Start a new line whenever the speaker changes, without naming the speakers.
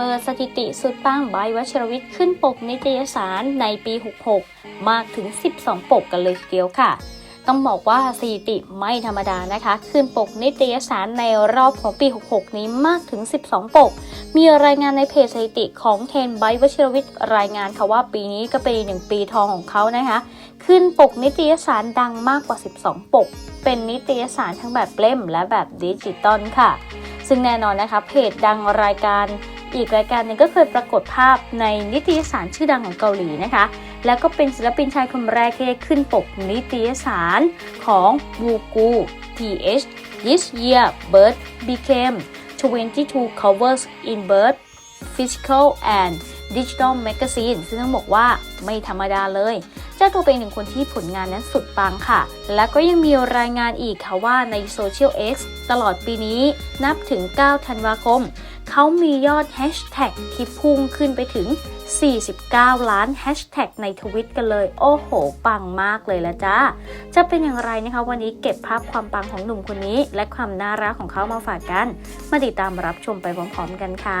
ปิดสถิติสุดปังใบวัชรวิทย์ขึ้นปกนิตยสารในปี 66 มากถึง 12 ปกกันเลยทีเดียวค่ะ ต้องบอกว่าสถิติไม่ธรรมดานะคะ ขึ้นปกนิตยสารในรอบของปี 66 นี้มากถึง 12 ปก มีรายงานในเพจสถิติของเทนไบวัชรวิทย์รายงานค่ะว่าปีนี้ก็เป็นอีกหนึ่งปีทองของเขานะคะ ขึ้นปกนิตยสารดังมากกว่า 12 ปก เป็นนิตยสารทั้งแบบเล่มและแบบดิจิตอลค่ะ ซึ่งแน่นอนนะคะเพจดังรายการ อีกรายการหนึ่งก็เคยปรากฏภาพในนิตยสารชื่อดังของเกาหลีนะคะ แล้วก็เป็นศิลปินชายคนแรกที่ได้ขึ้นปกนิตยสารของวูกู TH This year Bird became 22 covers in Bird Physical and Digital Magazine ซึ่งต้องบอกว่าไม่ธรรมดาเลยเจ้าตัวเป็นหนึ่งคนที่ผลงานนั้นสุดปังค่ะ และก็ยังมีรายงานอีกค่ะว่าในโซเชียล X ตลอดปีนี้นับถึง 9 ธันวาคม เขามียอดแฮชแท็กที่พุ่งขึ้นไปถึง 49 ล้านแฮชแท็กในทวิตกันเลย โอ้โห ปังมากเลยละจ้า จะเป็นอย่างไรนะคะ วันนี้เก็บภาพความปังของหนุ่มคนนี้ และความน่ารักของเขามาฝากกัน มาติดตามรับชมไปพร้อมๆกันค่ะ